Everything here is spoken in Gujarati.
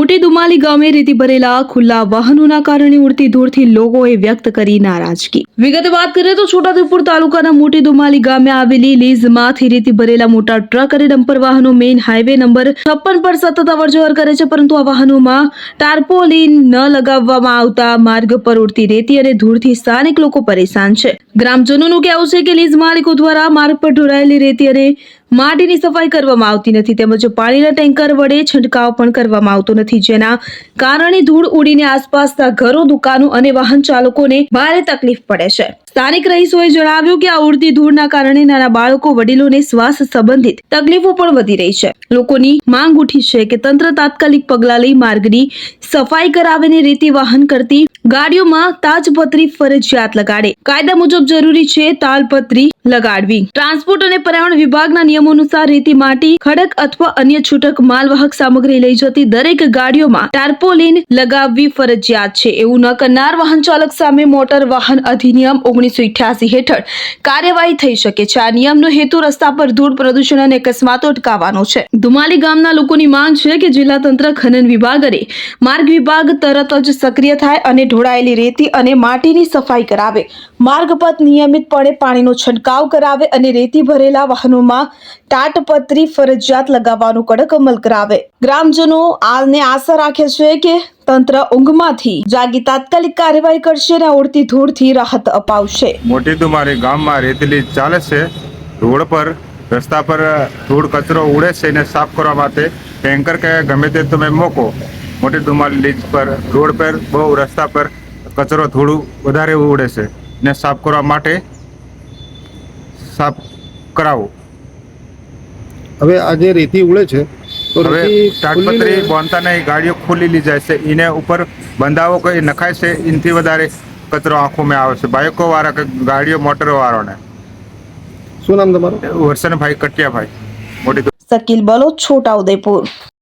મોટી દુમાલી ગામે રેતી ભરેલા ખુલ્લા વાહનોના કારણે ઉડતી ધૂળથી લોકોએ વ્યક્ત કરી નારાજગી. વિગત વાત કરીએ તો છોટાઉદેપુર તાલુકાના મોટી દુમાલી ગામે આવેલી લીઝમાંથી રેતી ભરેલા મોટા ટ્રક અને ડમ્પર વાહનો મેઇન હાઈવે નંબર છપ્પન પર સતત અવરજવર કરે છે, પરંતુ આ વાહનોમાં ટાર્પોલિન ન લગાવવામાં આવતા માર્ગ પર ઉડતી રેતી અને ધૂળથી સ્થાનિક લોકો પરેશાન છે. ગ્રામજનોનું કહેવું છે કે લીઝ માલિકો દ્વારા માર્ગ પર ઢોળાયેલી રેતી અને માટીની સફાઈ કરવામાં આવતી નથી, તેમજ પાણીના ટેન્કર વડે છંટકાવ પણ કરવામાં આવતો નથી. જેના કારણે ધૂળ ઉડીને આસપાસના ઘરો, દુકાનો અને વાહન ચાલકોને ભારે તકલીફ પડે છે. સ્થાનિક રહીશોએ જણાવ્યું કે આ ઉડતી ધૂળના કારણે નાના બાળકો, વડીલોને શ્વાસ સંબંધિત તકલીફો પણ વધી રહી છે. લોકોની માંગ ઉઠી છે કે તંત્ર તાત્કાલિક પગલાં લઈ માર્ગની સફાઈ કરાવીને રેતી વાહન કરતી ગાડીઓમાં તાજપત્રી ફરજિયાત લગાડે. કાયદા મુજબ જરૂરી છે તાલપત્રી લગાડવી. ટ્રાન્સપોર્ટ અને પર્યાવરણ વિભાગના નિયમો અનુસાર રેતી માટી, ખડક અથવા અન્ય છૂટક માલવાહક સામગ્રી લઈ જતી દરેક ગાડીઓમાં ટાર્પોલિન લગાવવી ફરજિયાત છે. એવું ન કરનાર વાહન ચાલક સામે મોટર વાહન અધિનિયમ ઓગણીસો ઇઠ્યાસી હેઠળ કાર્યવાહી થઈ શકે છે. આ નિયમનો હેતુ રસ્તા પર ધૂળ પ્રદૂષણ અને અકસ્માતો અટકાવવાનો છે. ધુમાલી ગામના લોકોની માંગ છે કે જિલ્લા તંત્ર ખનન વિભાગ અને માર્ગ વિભાગ તરત જ સક્રિય થાય અને ઢોળાયેલી રેતી અને માટીની સફાઈ કરાવે. માર્ગ પર નિયમિતપણે પાણીનો છંટકાવ કરાવે અને રેતી ભરેલા વાહનોમાં તાટપત્રી ફરજિયાત લગાવવાનું કડક અમલ કરાવે. ગ્રામજનો આને આશા રાખે છે કે તંત્ર ઊંઘમાંથી જાગી તાત્કાલિક કાર્યવાહી કરશે અને ઉડતી ધૂળથી રાહત અપાવશે. મોટી દુમારી ગામમાં રેતીલી ચાલે છે. રોડ પર, રસ્તા પર ધૂળ કચરો ઉડે છે એને સાફ કરવા માટે ટેન્કર કે ગમે તે તમે મૂકો. મોટી દુમારી લીજ પર, રોડ પર, બહુ રસ્તા પર કચરો થોડું વધારે ઉડે છે. ને સાફ કરવા માટે સાફ કરાવો. હવે આ જે રેતી ઉડે છે તો હવે રેતી બોનતાને ગાડીઓ ખોલી જાય છે. એને ઉપર બંધાવો કઈ નખાય છે એનાથી વધારે કચરો આંખોમાં આવે છે. બાઇકો વાળા કે ગાડીઓ મોટરો વાળાને શું નામ તમારું? વર્ષનભાઈ કટિયાભાઈ. મોટી શકીલ બલોચ છોટાઉદેપુર